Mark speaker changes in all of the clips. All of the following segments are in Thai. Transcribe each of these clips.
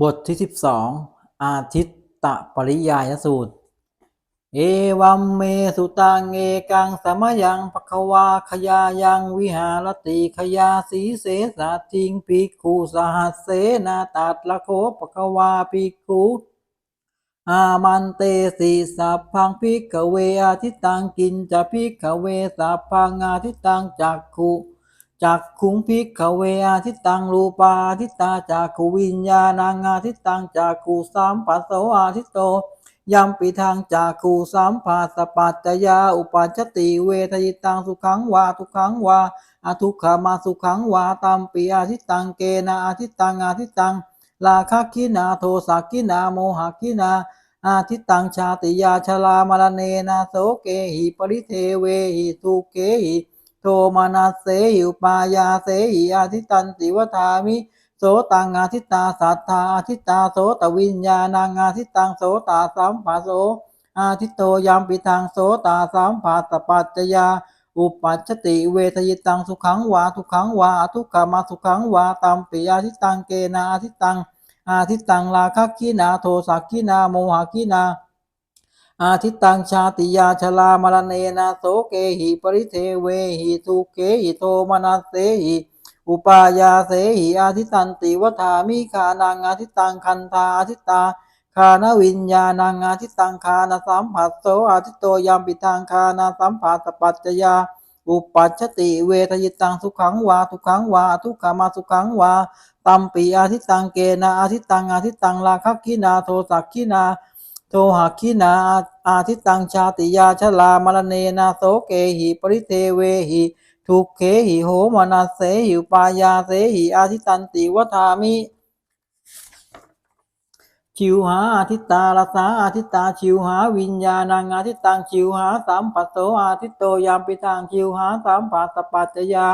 Speaker 1: บทที่สิบสองอาทิตตปริยายสูตร เอวัมเมสุตังเอกังสมยังปะควาขยายังวิหารติขยาสีเสสาทิงปิกขุสหัสเสนาตัดละโคปะควาปิกขุอามันเตสีสัพพังพิกเวอาทิตังกินจะพิกเวสัพพังอาทิตังจักขุ จักขุงพิกเวอาทิตังรูปาอาทิตาจักขวิญญาณังอาทิตังจักขุสามปัสโสอาทิโตยัมปิทางจากคูสัมภาสปัจจยาอุปัชติเวทยิตังสุขังวาทุขังวาอทุกขามาสุขังวาตัมปีอาทิตังเกนะอาทิตังอาทิตังลาคะกินาโทสักกินาโมหกินา อาทิตังชาติยาชลามรเนนะโสเกหิปริเทเวหิทุเกหิ โทมานาเสหิอุปายาเสหิอาทิตันติวทามิโสตังอาทิตาสัทธาอาทิตาโสตวิญญาณังอาทิตังโสตาสัมภาโสอาทิตโตยามปิทังโสตาสัมภาสปัจจยา อุปัชติเวทยิตังสุขังวาทุขังวาทุกขามาสุขังวาตัมปิอาทิตังเกนาอาทิตังอาทิตังลาคะกินาโทสักกินาโมหะกินา อาทิตังชาติยาชลามรเนนะโสเกหิปริเทเวหิทุเกหิโทมนัสเสหิอุปายาเสหิอาทิตันติวทามิคานังอาทิตังคันธาอาทิตาคานวิญญาณังอาทิตังคานสัมผัสโสอาทิตโตยามปิตังคานาสัมผัสปัจจยาอุปัชติเวทยิตังสุขังวาทุขังวาทุกขามาสุขังวาตัมปีอาทิตังเกนาอาทิตังอาทิตังลาคักกินาโทสักกินา โทหักขินาอาทิตังชาติยาชลามรเนนะโสเกหิปริเทเวหิทุกเขหิโหมนัสเสหิปายาเสหิอาทิตันติวทามิชิวหาอาทิตตาลสาอาทิตตาชิวหาวิญญาณังอาทิตังชิวหาสามปัสโสอาทิตโตยามปิตังชิวหาสามปัสสปัจจยา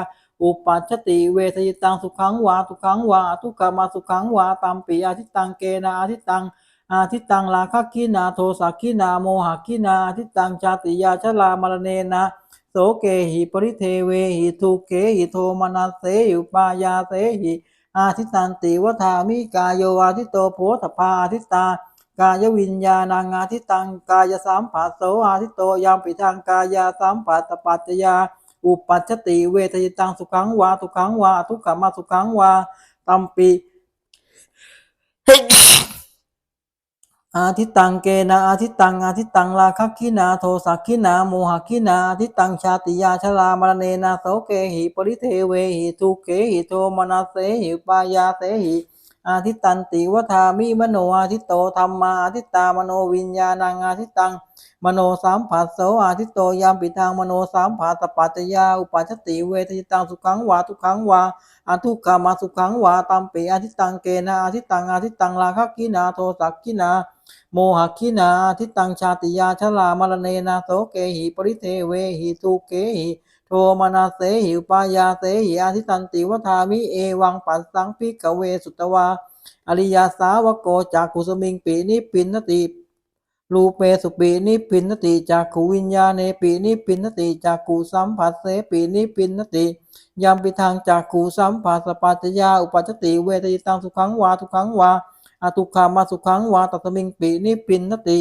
Speaker 1: อุปัชติเวทยิตังสุขังวาทุขังวาทุกขมาสุขังวาตัมปีอาทิตังเกนาอาทิตัง อาทิตังลาคะกินาโทสักกินาโมหะกินาอาทิตังชาติยาชลามรเนนะโสเกหิปริเทเวหิทุเกหิโทมนัสเสหิปายาเสหิอาทิตันติวทามิกายโยอาทิโตโพธพาอาทิตากายวิญญาณังอาทิตังกายสัมผัสโสอาทิโตยามปิทางกายาสัมผัสปัจจยา อุปัชติเวทยิตังสุขังวาทุขังวาทุกขมาสุขังวาตัมปิ อาทิตังเกนะอาทิตังอาทิตังลาคักขินาโทสักขินาโมหะขินาอาทิตังชาติยาชลามรเนนะโสเกหิปริเทเวหิทุเกหิโทมนัสเสหิปายาเสหิอาทิตันติวทามิมโนอาทิตโตธรรมาอาทิตตามโนวิญญาณังอาทิตังมโนสามผัสโสอาทิตโตยามปิทางมโนสามผัสปัจจยาอุปัชติเวทิตังสุขังวาทุขังวา อาทุกขามาสุขังวาตัมปิอาทิตังเกนะอาทิตังอาทิตังลาคกินาโทสักกินา โมหคินาทิตังชาติยาชลามรเนนะโสเกหิปริเทเวหิทุเกหิโทมนาเสหิปายาเสหิอาทิตันติวทามิเอวังปัสสังพิกเวสุตวาอริยาสาวโกจากกุสมิงปีนิปินนติ รูเปสุปีนิปินนติจากขูวิญญาเนปีนิปินนติจากขูสัมผัสเสปีนิปินนติยามปิทางจากขูสัมผัสปัจจยาอุปัจจติเวทิตังสุขังวาทุขังวาอทุขามาสุขังวาตัตมิงปีนิปินนติ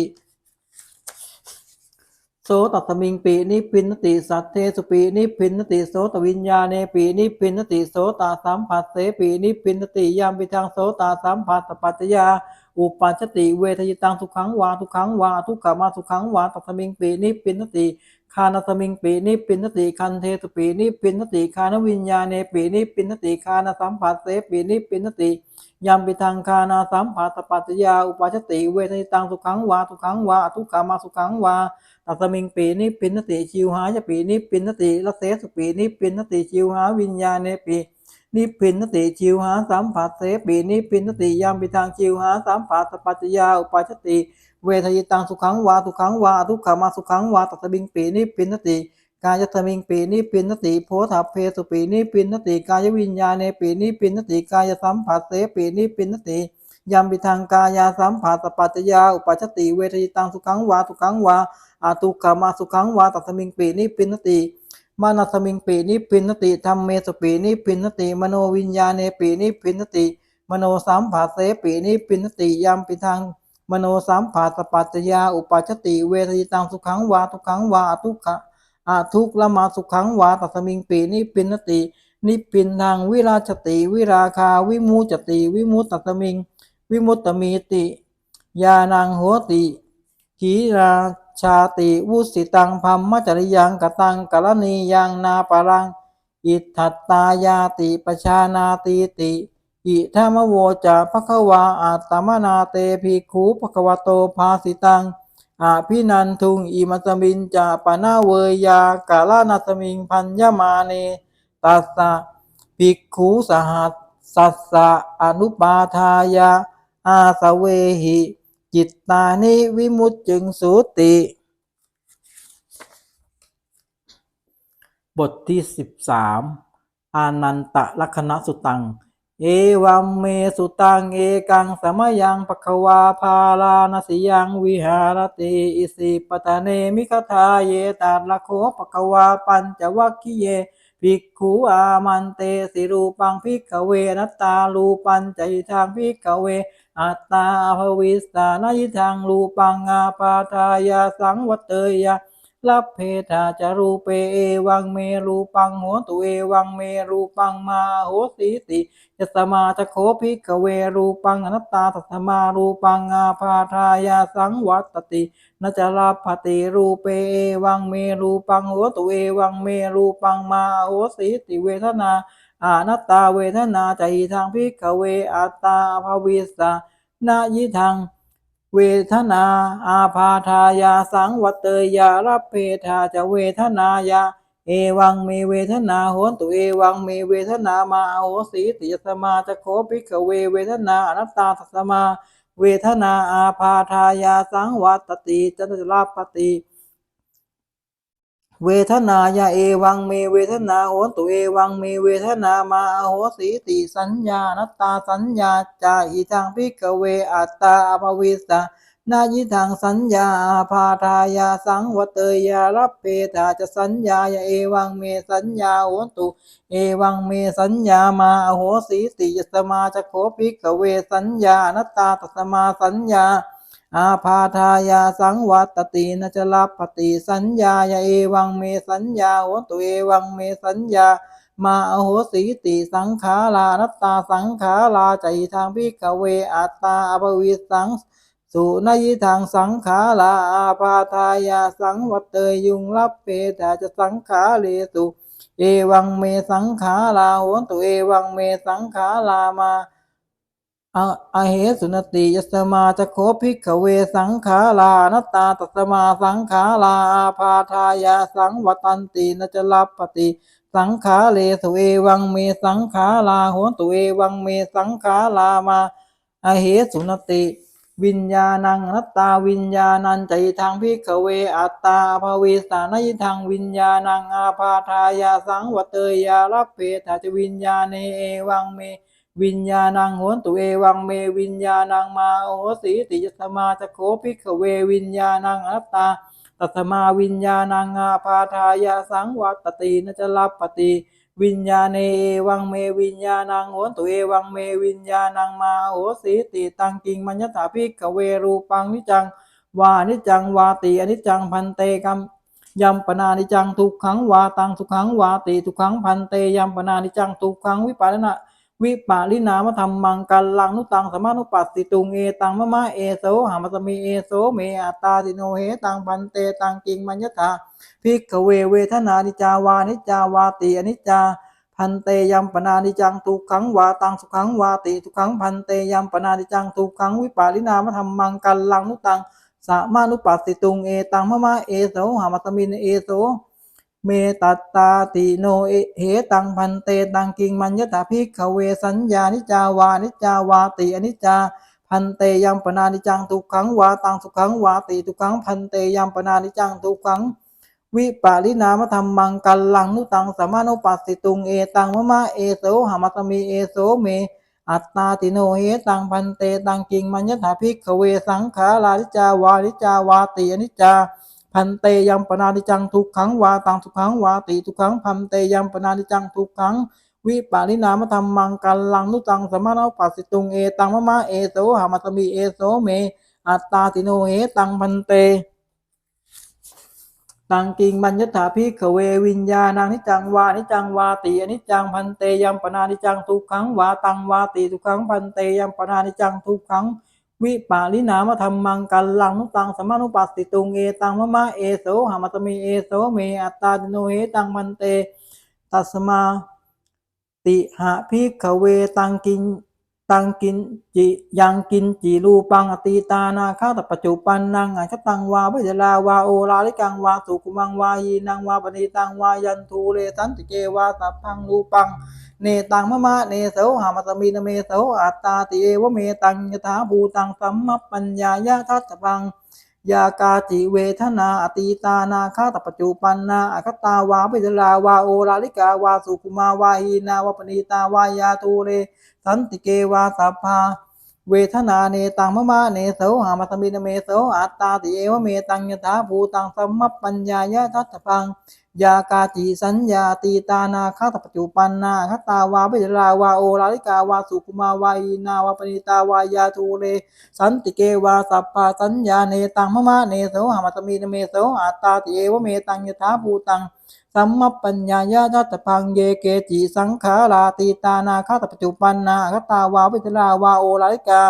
Speaker 1: โสตัตมิงปีนิปินนติสัตเทสุปีนิปินนติโสตวิญญาเนปีนิปินนติโสตาสัมผัสเสปีนิปินนติยามปิทางโสตาสัมผัสสปัจจยา อุปัชติเวทยิตังสุกขังวาทุกขังวาทุกขามาสุกขังวาตัตมิงปีนิปินนติคานสมิงปีนิปินนติคันเทสปีนิปินนติคานวิญญาเนปีนิปินนติคานสัมผัสเสปีนิปินนติยามปิทางคานาสัมภาสปัจจยาอุปัชติเวทนิตังสุขังวาทุกขังวาทุกขามาสุขังวาตัสมิงปีนิปินนติชิวหายปีนิปินนติละเสสปีนิปินนติชิวหาวิญญาเนปี นิปินนติชิวหาสัมผัสเสปีนิปินนติยามปิทางชิวหาสัมภาสสปัจจยาอุปัชติ เวทยิตังสุขังวาทุขังวาทุกขามาสุขังวาตัสมิงปีนิปินนติกายตมิงปีนิปินนติโพธาเพสุปีนิปินนติกายวิญญาเนปีนิปินนติกายสัมผัสเสปีนิปินนติยามปิทางกายาสัมผัสสปัจจยาอุปัชติเวทยตังสุขังวาทุขังวาอาตุขามาสุขังวาตัสมิงปีนิปินนติ มานัสมิงปีนิปินนติธรรมเมสุปีนิปินนติมโนวิญญาเนปีนิปินนติ มโนสัมผัสเสปินิปินติยามปิทางมโนสัมผัสปัจจยาอุปัชติเวทยิตังสุขังวาทุขังวาอทุกขะอาทุกละมาสุขังวาตัสมิงปีนิปินติ นิปินทางวิราชติวิราคาวิมูจติวิมุตตสมิง วิมุตตมีติยานังโหติขีรา ชาติวุสิตังพัมมจริยังกตังกรณียังนาปรัง อิทัตตายาติปชานาติติ อิธามโวจะภควาอาตมนาเตภิกขุภควโตภาสิตังอาพินันทุงอิมัสมินจะปนาเวยากาลานาสมิงพัญญมาเนตัสสะภิกขุสหัสสัสสะอนุปาทายาอาสเวหิ จิตตานิวิมุตจึงสุติ บทที่สิบสามอานันตลักษณสุตัง เอวัมเมสุตัง เอกังสมยังปะควาพาลานสิยังวิหารติอิสิปตะเนมิคทาเยตัดละโคปะควาปัญจวัคคิเยภิกขุอามันเตสิรูปังพิกขเวนัตตารูปัญใจทางพิกขเว อัตตาภวิสานายิทางรูปังอาปาทายาสังวัตเตยาลัพเพทาจารูเปเอวังเมรูปังโหตุเอวังเมรูปังมาโหสีติยสมาจะโคภิกเวรูปังอนัตตาตัสมารูปังอาปาทายาสังวัตตินจลาภติรูปเอวังเมรูปังโหตุเอวังเมรูปังมาโหสีติเวทนา อานัตตาเวทนาใจทางพิกเวอัตตาภวิสานายิทางเวทนาอาพาทายาสังวัตเตยารับเพทาจะเวทนายาเอวังเมเวทนาโหนตุเอวังเมเวทนามาโหสีติยสมาจะโคภิกเวเวทนาอนัตตาทัสมา เวทนาอาพาทายาสังวัตติจันตลาปติ เวทนายาเอวังเมเวทนาโหนตุเอวังเมเวทนามาโหสีติสัญญานัตตาสัญญาจาอิทังพิกเวอัตตาอภวิสานายิทังสัญญาอาพาทายาสังวเตยารับเปตาจะสัญญายาเอวังเมสัญญาโหนตุเอวังเมสัญญามาโหสีติยสมาจะโคภิกขเวสัญญานัตตาตัสมาสัญญา อาพาทายาสังวัตตินจลาปฏิสัญญายาเอวังเมสัญญาโหตุเอวังเมสัญญา มาอโหสีติสังขารานัตตาสังขาราใจทางพิกเวอัตตาอภวิสังสุนยิทางสังขาราอาพาทายาสังวัตเตยยุงรับเพตาจะสังขาเลสุเอวังเมสังขาราโหตุเอวังเมสังขารามา อเหสุนติยสมาจะโคภิกขเวสังขารานตตาตัสมาสังขาราอาพาทายาสังวตันตินจลัปปติสังขาเลสุเอวังเมสังขาราโหตุเอวังเมสังขารามาอะเหสุนติ วิญญาณังนัตตาวิญญาณันใจทางพิกเวอัตตาภเวสานยทางวิญญาณังอาพาทายาสังวเตยารับเพทาจวิญญาเนเอวังเม วิญญาณังโหนตุเอวังเมวิญญาณังมาโอสีติยสมาจะโคภิกขเววิญญาณังอัตตาตัสมาวิญญาณังอาพาทายาสังวัตตินจลัปปติ วิญญาณเนเอวังเมวิญญาณังโหนตุเอวังเมวิญญาณังมาโหสีติตังกิงมัญญถาภิกขเวรูปังนิจังวานิจังวาติอนิจังพันเตกัมยัมปนานิจังทุกขังวาตังทุกขังวาติทุกขังพันเตยัมปนานิจังทุกขังวิปาลนะ วิปาลินามธรรมังกัลลังนุตังสมานุปัสสิตุงเอตังมะมะเอโสหามัสมีเอโสเมอัตตาติโนเหตังพันเตตังกิงมัญญตาภิกขเวเวทนานิจาวานิจาวาติอนิจจาพันเตยัมปนานิจังทุกขังวาตังสุขังวาติทุกขังพันเตยัมปนานิจังทุกขังวิปาลินามธรรมังกัลลังนุตังสามานุปัสสิตุงเอตังมะมะเอโสหามัสมินเอโส เมตัตตาติโนเอเหตังพันเตตังกิงมัญญตาภิกขเวสัญญานิจาวานิจาวาติอนิจจาพันเตยัมปนานิจังทุกขังวาตังสุขังวาติทุกขังพันเตยัมปนานิจังทุกขัง วิปาลินามธรรมังกัลลังนุตังสมานุปัสสิตุงเอตังมะมะเอโสหามัตมีเอโสเม อัตตาติโนเหตังพันเตตังกิงมัญญถาภิกขเวสังขารานิจาวานิจาวาติอนิจจา พันเตยัมปนานิจังทุกขังวาตังทุกขังวาติทุกขังพันเตยัมปนานิจังทุกขังวิปารินามธรรมังกัลลังนุตังสมะนาปัสสิตุงเอตังมะมะเอโสหามัตมีเอโสเม อัตตาติโนเหตังพันเตตังกิงบัญญถาพิขเววิญญาณังนิจังวานิจังวาติอนิจังพันเตยัมปนานิจังทุกขังวาตังวาติทุกขังพันเตยัมปนานิจังทุกขัง วิปาลินามธรรมังกัลลังนุตังสมานุปัสสิตุงเอตังมะมะเอโสหามัตมีเอโสเมอัตตาติโนเหตังพันเต ตัสมาติหะพิกขเวตังกินตังกินจิยังกินจิรูปังอตีตานาคาตปัจจุปันนังอัจตังวาวิจลาวาโอลาลิกังวาสุกุมังวายีนังวาปณีตังวายันทูเลสันติเกวาสัพพังรูปัง เนตังมะมะเนโสหามัตมีนเมโสอัตตาติเอวะเมตังยถาภูตังสัมมปปัญญายะทัตถพังยากาจิเวทนาอตีตานาคาตปัจจุปันนาอคตาวาปิจลาวาโอลาลิกาวาสุกุมาวาหีนาวาปณีตาวายาตูเลสันติเกวาสัพพาเวทนาเนตังมะมะเนโสหามัตมินเมโสอัตตาติเอวะเมตังยถาภูตังสัมมปปัญญายะทัตถพัง ยากาจิสัญญาตีตานาคาตปัจจุปันนาคตาวาปิจลาวาโอราลิกาวาสุกุมาวายนาวาปณิตาวายาตูเล สันติเกวาสัพพาสัญญาเนตังมะมะเนโสหามัตมีนเมโสอัตตาติเอวเมตังยถาภูตัง สัมมปปัญญายาทัตพังเยเกจิสังขาราตีตานาคาตปัจจุปันนาคตาวาวิทลาวาโอลาลิกา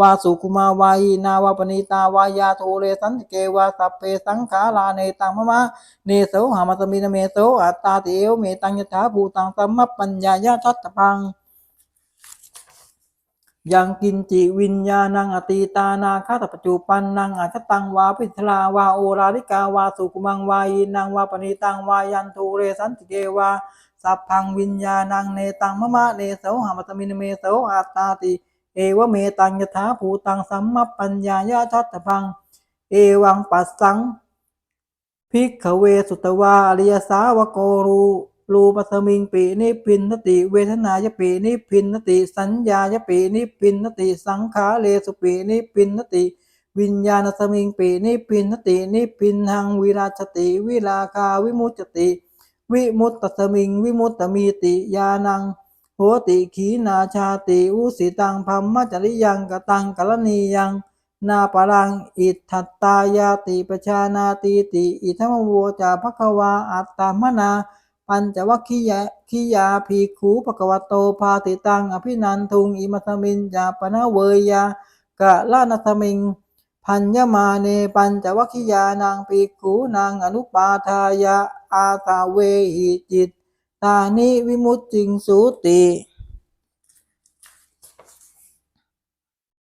Speaker 1: วาสุคุมาวายนาวาปณิตาวายาโทเรสันเกวาสัพเพสังขาราเนตังมะมะเนโสหามัตมีนเมโสอัตตาติเอวเมตังยถาภูตังสัมมปปัญญายาทัตพัง ยังกินจิวิญญาณังอตีตานาคาตปัจจุปันนังอาชตังวาพิทลาวาโอราลิกาวาสุกุมังวายีนังวาปณีตังวายันทูเรสันติเกวาสัพพังวิญญาณังเนตังมะมะเนโสหามัตมินเมโสอัตตาติ เอวเมตังยถาภูตังสัมมปัญญายาทัตพัง เอวังปัสสัง ภิกขเวสุตวาอริยสาวโกรู รูปสมิงปีนิพินนติ เวทนายปีนิพินนติ สัญญายปีนิพินนติ สังขาเลสุปีนิพินนติ วิญญาณสมิงปีนิพินนติ นิพินหังวิราชติ วิลาคาวิมุจติ วิมุตตสมิง วิมุตตมีติยานังโหติขีนาชาติอุสิตังพัมมจริยังกตังกรณียัง นาปรังอิทัตตายาติปชานาติติ อิทัมโวจาภควาอัตตามนา ปัญจวัคคียะคียาภีขูปะกวโตภาติตังอภินันทุงอิมัสมินยาปนาเวยากะลานัสมิงพัญญมาเนปัญจวัคคียานางปีขูนางอนุปาทายะอาตาเวหิจิต ตานิวิมุตติงสูติ